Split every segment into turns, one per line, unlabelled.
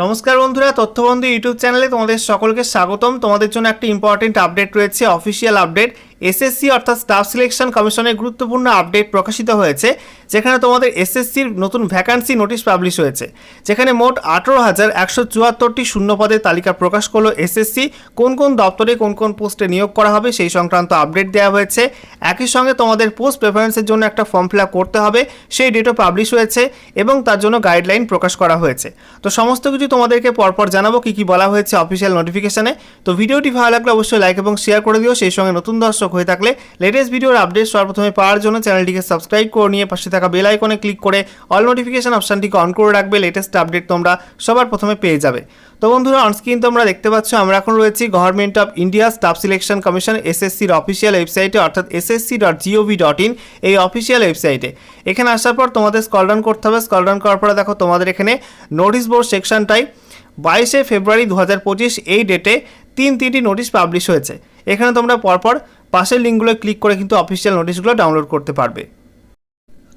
নমস্কার বন্ধুরা, তথ্যবন্ধু ইউটিউব চ্যানেলে তোমাদের সকলকে স্বাগতম। তোমাদের জন্য একটা ইম্পর্টেন্ট আপডেট রয়েছে অফিসিয়াল আপডেট এসএসসি অর্থাৎ স্টাফ সিলেকশন কমিশনের গুরুত্বপূর্ণ আপডেট প্রকাশিত হয়েছে, যেখানে তোমাদের এসএসসির নতুন ভ্যাকান্সি নোটিশ পাবলিশ হয়েছে, যেখানে মোট আঠেরো হাজার একশো চুয়াত্তরটি শূন্য পদের তালিকা প্রকাশ করল এসএসসি কোন কোন দপ্তরে কোন কোন পোস্টে নিয়োগ করা হবে সেই সংক্রান্ত আপডেট দেওয়া হয়েছে। একই সঙ্গে তোমাদের পোস্ট প্রেফারেন্সের জন্য একটা ফর্ম ফিল করতে হবে, সেই ডেটও পাবলিশ হয়েছে এবং তার জন্য গাইডলাইন প্রকাশ করা হয়েছে। তো সমস্ত কিছু তোমাদেরকে পরপর জানাব, কি কি বলা হয়েছে অফিসিয়াল নোটিফিকেশনে তো ভিডিওটি ভালো লাগলে অবশ্যই লাইক এবং শেয়ার করে দিও, সেই সঙ্গে নতুন দর্শক হয়ে থাকলে লেটেস্ট ভিডিওর আপডেট সর্বপ্রথমে পাওয়ার জন্য চ্যানেলটিকে সাবস্ক্রাইব করে নিয়ে পাশে থাকা বেল আইকনে ক্লিক করে অল নোটিফিকেশন অপশানটিকে অন করে রাখবে। লেটেস্ট আপডেট তোমরা সবার প্রথমে পেয়ে যাবে। তো বন্ধুরা অনস্ক্রিন তোমরা দেখতে পাচ্ছ, আমরা এখন রয়েছি government of India staff selection commission এসএসসির অফিসিয়াল ওয়েবসাইটে অর্থাৎ SSC dot G O V dot in এই অফিসিয়াল ওয়েবসাইটে এখানে আসার পর তোমাদের স্কল ডাউন করতে হবে। স্কল ডাউন করার পরে দেখো তোমাদের এখানে নোটিশ বোর্ড সেকশনটাই বাইশে ফেব্রুয়ারি দু হাজার পঁচিশ এই ডেটে তিন তিনটি নোটিশ পাবলিশ হয়েছে। এখানে তোমরা পরপর পাশের লিঙ্কগুলো ক্লিক করে কিন্তু অফিসিয়াল নোটিশগুলো ডাউনলোড করতে পারবে।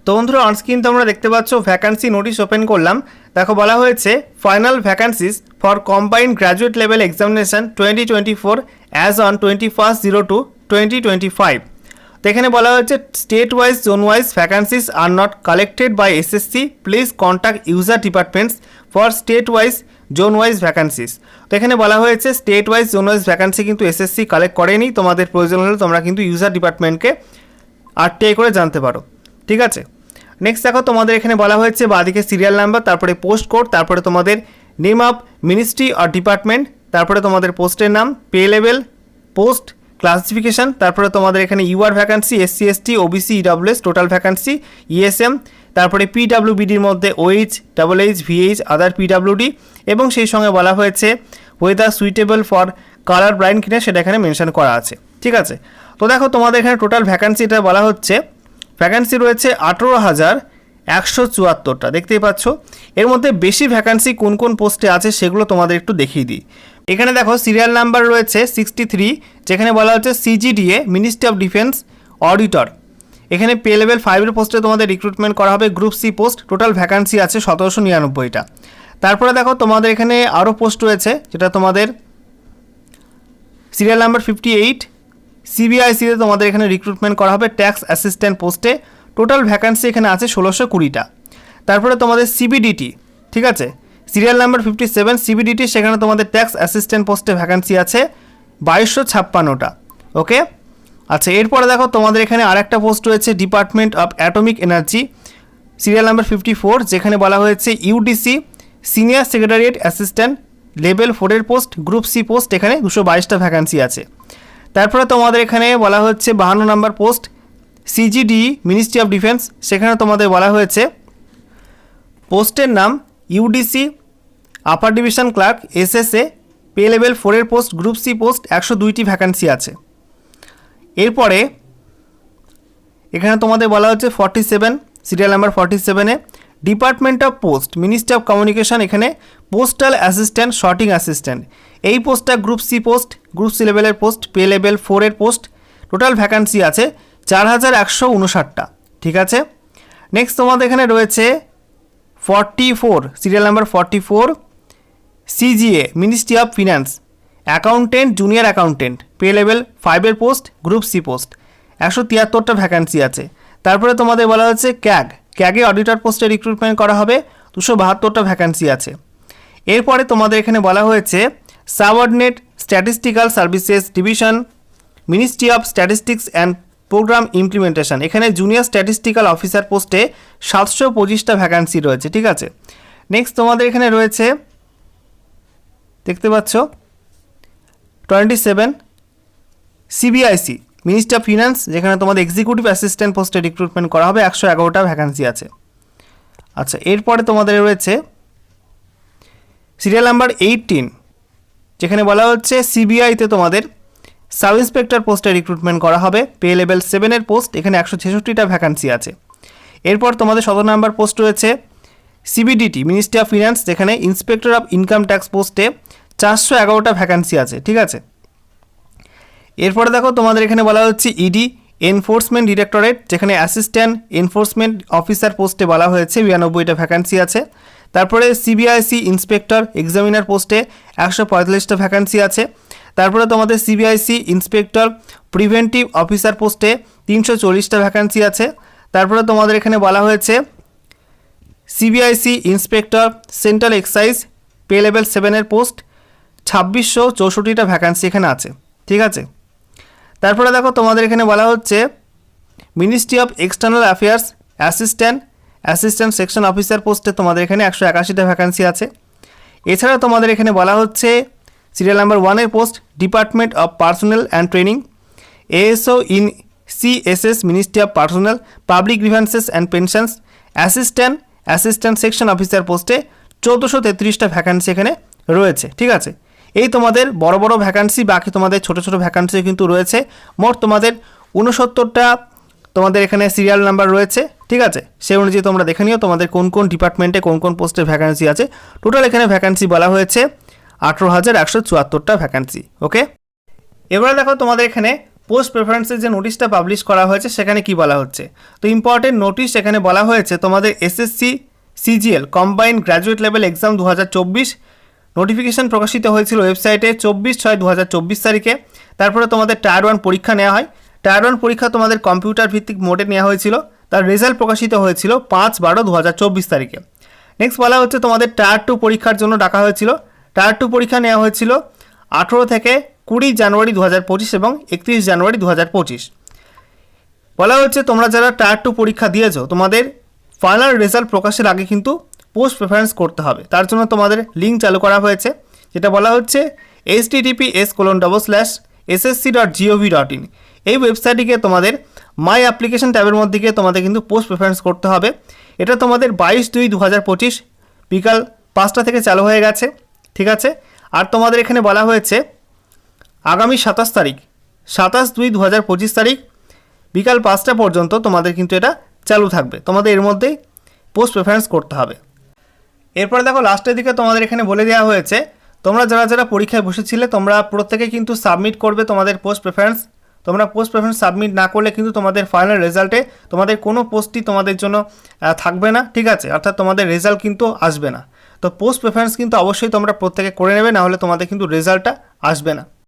তো বন্ধুরা অনস্ক্রিন তোমরা দেখতে পাচ্ছ ভ্যাকান্সি নোটিশ ওপেন করলাম। দেখো, বলা হয়েছে final vacancies for combined graduate level examination twenty twenty four as on twenty first zero two twenty twenty five তো এখানে বলা হয়েছে state wise zone wise vacancies are not collected by SSC please contact user departments for state wise zone wise vacancies. তো এখানে বলা হয়েছে state wise zone wise vacancy কিন্তু SSC collect করেনি, তোমাদের প্রয়োজন হলে তোমরা কিন্তু ইউজার ডিপার্টমেন্টকে আরটিআই করে জানতে পারো। ঠিক আছে? নেক্সট দেখো, তোমাদের এখানে বলা হয়েছে, বাদিকে সিরিয়াল নাম্বার তারপরে পোস্ট কোড তারপরে তোমাদের নেম অফ মিনিস্ট্রি আর ডিপার্টমেন্ট তারপরে তোমাদের পোস্টের নাম পে লেভেল পোস্ট ক্লাসিফিকেশন তারপরে তোমাদের এখানে UR vacancy SC ST OBC EWS total vacancy ESM তারপরে পিডাব্লিউবিডির মধ্যে OH double H VH other PWD এবং সেই সঙ্গে বলা হয়েছে whether suitable for colour blind কিনা সেটা এখানে মেনশন করা আছে। ঠিক আছে? তো দেখো তোমাদের এখানে টোটাল ভ্যাকান্সিটা বলা হচ্ছে ভ্যাকান্সি রয়েছে আঠেরো হাজার একশো চুয়াত্তরটা। দেখতেই পাচ্ছ? এর মধ্যে বেশি ভ্যাকান্সি কোন কোন পোস্টে আছে সেগুলো তোমাদের একটু দেখিয়ে দিই। এখানে দেখো সিরিয়াল নাম্বার রয়েছে সিক্সটি থ্রি যেখানে বলা হচ্ছে CGDA ministry of defence auditor এখানে পে লেভেল ফাইভের পোস্টে তোমাদের রিক্রুটমেন্ট করা হবে group C post total vacancy আছে সতেরোশো নিরানব্বইটা। তারপরে দেখো তোমাদের এখানে আরও পোস্ট রয়েছে, যেটা তোমাদের সিরিয়াল নাম্বার ফিফটি এইট সিবিআইসিতে তোমাদের এখানে রিক্রুটমেন্ট করা হবে ট্যাক্স অ্যাসিস্ট্যান্ট পোস্টে টোটাল ভ্যাকান্সি এখানে আছে ষোলোশো কুড়িটা। তারপরে তোমাদের সিবিডিটি ঠিক আছে? Serial number fifty seven CBDT সেখানে তোমাদের ট্যাক্স অ্যাসিস্ট্যান্ট পোস্টে ভ্যাকান্সি আছে বাইশশো ছাপ্পান্নটা ওকে আচ্ছা এরপরে দেখো তোমাদের এখানে আরেকটা পোস্ট রয়েছে department of atomic energy serial number fifty four যেখানে বলা হয়েছে UDC senior secretariat assistant level ফোরের পোস্ট গ্রুপ সি পোস্ট এখানে দুশো বাইশটা ভ্যাকান্সি আছে। তারপরে তোমাদের এখানে বলা হচ্ছে বাহান্ন নম্বর post CGD ministry of defence সেখানে তোমাদের বলা হয়েছে পোস্টের নাম UDC upper division clerk SSA pay level ফোরের পোস্ট গ্রুপ সি পোস্ট একশো দুইটি ভ্যাকান্সি আছে। এরপরে এখানে তোমাদের বলা হচ্ছে forty seven serial number forty সেভেনে department of post ministry of communication এখানে পোস্টাল অ্যাসিস্ট্যান্ট শর্টিং অ্যাসিস্ট্যান্ট এই পোস্টটা group C post group C লেভেলের পোস্ট পে লেভেল ফোরের পোস্ট টোটাল ভ্যাকান্সি আছে চার হাজার একশো উনষাটটা, ঠিক আছে? নেক্সট তোমাদের এখানে রয়েছে forty four serial number forty four CGA ministry of finance accountant, junior accountant, pay level ফাইভের পোস্ট গ্রুপ সি পোস্ট একশো তিয়াত্তরটা ভ্যাকান্সি আছে। তারপরে তোমাদের বলা হচ্ছে ক্যাগ। ক্যাগে অডিটর পোস্টে রিক্রুটমেন্ট করা হবে, দুশো বাহাত্তরটা ভ্যাকান্সি আছে। এরপরে তোমাদের এখানে বলা হয়েছে subordinate statistical services division ministry of statistics and programme implementation এখানে জুনিয়র স্ট্যাটিস্টিক্যাল অফিসার পোস্টে সাতশো পঁচিশটা ভ্যাকান্সি রয়েছে, ঠিক আছে? নেক্সট তোমাদের এখানে রয়েছে, দেখতে পাচ্ছ? Twenty seven CBIC minister of finance যেখানে তোমাদের এক্সিকিউটিভ অ্যাসিস্ট্যান্ট পোস্টে রিক্রুটমেন্ট করা হবে, একশো এগারোটা ভ্যাকান্সি আছে। আচ্ছা এরপরে তোমাদের রয়েছে সিরিয়াল নাম্বার এইটিন যেখানে বলা হচ্ছে সিবিআইতে তোমাদের সাব ইন্সপেক্টর পোস্টে রিক্রুটমেন্ট করা হবে পে লেভেল সেভেনের পোস্ট এখানে একশো ছেষট্টিটা ভ্যাকান্সি আছে। এরপর তোমাদের সতেরো নাম্বার পোস্ট রয়েছে সিবিডিটি মিনিস্ট্রি অফ ফিনান্স যেখানে ইন্সপেক্টর অফ ইনকাম ট্যাক্স পোস্টে চারশো এগারোটা ভ্যাকান্সি আছে, ঠিক আছে? এরপরে দেখো তোমাদের এখানে বলা হচ্ছে ইডি এনফোর্সমেন্ট ডিরেক্টরেট যেখানে অ্যাসিস্ট্যান্ট এনফোর্সমেন্ট অফিসার পোস্টে বলা হয়েছে, বিরানব্বইটা ভ্যাকান্সি আছে। তারপরে সিবিআইসি ইন্সপেক্টর এক্সামিনার পোস্টে একশো পঁয়তাল্লিশটা ভ্যাকান্সি আছে। তারপরে তোমাদের সিবিআইসি ইন্সপেক্টর প্রিভেন্টিভ অফিসার পোস্টে তিনশো চল্লিশটা ভ্যাকান্সি আছে। তারপরে তোমাদের এখানে বলা হয়েছে CBIC inspector central excise pay level সেভেনের পোস্ট ছাব্বিশশো চৌষট্টিটা ভ্যাকান্সি এখানে আছে, ঠিক আছে? তারপরে দেখো তোমাদের এখানে বলা হচ্ছে ministry of external affairs assistant assistant section officer পোস্টে তোমাদের এখানে একশো একাশিটা ভ্যাকান্সি আছে। এছাড়া তোমাদের এখানে বলা হচ্ছে সিরিয়াল নাম্বার ওয়ানের post department of personnel and training ASO in CSS ministry of personnel public grievances and pensions assistant assistant section officer পোস্টে চৌদ্দশো তেত্রিশটা ভ্যাকান্সি এখানে রয়েছে, ঠিক আছে? এই তোমাদের বড় বড় ভ্যাকান্সি বাকি তোমাদের ছোট ছোট ভ্যাকান্সি কিন্তু রয়েছে। মোট তোমাদের উনসত্তরটা তোমাদের এখানে সিরিয়াল নাম্বার রয়েছে, ঠিক আছে? সেই অনুযায়ী তোমরা দেখে নিও তোমাদের কোন কোন ডিপার্টমেন্টে কোন কোন পোস্টে ভ্যাকান্সি আছে। টোটাল এখানে ভ্যাকান্সি বলা হয়েছে আঠেরো হাজার একশো চুয়াত্তরটা ভ্যাকান্সি ওকে এবারে দেখো তোমাদের এখানে পোস্ট প্রেফারেন্সের যে নোটিশটা পাবলিশ করা হয়েছে, সেখানে কি বলা হচ্ছে? তো ইম্পর্টেন্ট নোটিশ এখানে বলা হয়েছে তোমাদের SSC CGL combined graduate level exam দু হাজার চব্বিশ নোটিফিকেশন প্রকাশিত হয়েছিল ওয়েবসাইটে চব্বিশ ছয় দু তারিখে। তারপরে তোমাদের টায়ার ওয়ান পরীক্ষা নেওয়া হয়। টায়ার ওয়ান পরীক্ষা তোমাদের কম্পিউটার ভিত্তিক মোডে নেওয়া হয়েছিল। তার রেজাল্ট প্রকাশিত হয়েছিল পাঁচ বারো দু তারিখে। নেক্সট বলা হচ্ছে তোমাদের টায়ার টু পরীক্ষার জন্য ডাকা হয়েছিল। টায়ার টু পরীক্ষা নেওয়া হয়েছিল আঠেরো থেকে কুড়ি জানুয়ারি দু হাজার পঁচিশ এবং একত্রিশ জানুয়ারি দু হাজার পঁচিশ। বলা হচ্ছে তোমরা যারা টায়ার টু পরীক্ষা দিয়েছ, তোমাদের ফাইনাল রেজাল্ট প্রকাশের আগে কিন্তু পোস্ট প্রেফারেন্স করতে হবে। তার জন্য তোমাদের লিঙ্ক চালু করা হয়েছে, যেটা বলা হচ্ছে H T T P S colon double slash SSC dot G O V dot in এই ওয়েবসাইটটিকে তোমাদের মাই অ্যাপ্লিকেশন ট্যাবের মধ্যে গিয়ে তোমাদের কিন্তু পোস্ট প্রেফারেন্স করতে হবে। এটা তোমাদের বাইশ দুই দু হাজার পঁচিশ বিকাল পাঁচটা থেকে চালু হয়ে গেছে, ঠিক আছে? আর তোমাদের এখানে বলা হয়েছে, আগামী সাতাশ তারিখ, সাতাশ দুই দু হাজার পঁচিশ তারিখ বিকাল পাঁচটা পর্যন্ত তোমাদের কিন্তু এটা চালু থাকবে। তোমাদের এর মধ্যেই পোস্ট প্রেফারেন্স করতে হবে। এরপরে দেখো লাস্টের দিকে তোমাদের এখানে বলে দেওয়া হয়েছে, তোমরা যারা যারা পরীক্ষায় বসেছিলে, তোমরা প্রত্যেকে কিন্তু সাবমিট করবে তোমাদের পোস্ট প্রেফারেন্স তোমরা পোস্ট প্রেফারেন্স সাবমিট না করলে কিন্তু তোমাদের ফাইনাল রেজাল্টে তোমাদের কোনো পোস্টই তোমাদের জন্য থাকবে না, ঠিক আছে? অর্থাৎ তোমাদের রেজাল্ট কিন্তু আসবে না। তো পোস্ট প্রেফারেন্স কিন্তু অবশ্যই তোমরা প্রত্যেকে করে নেবে না হলে তোমাদের কিন্তু রেজাল্টটা আসবে না।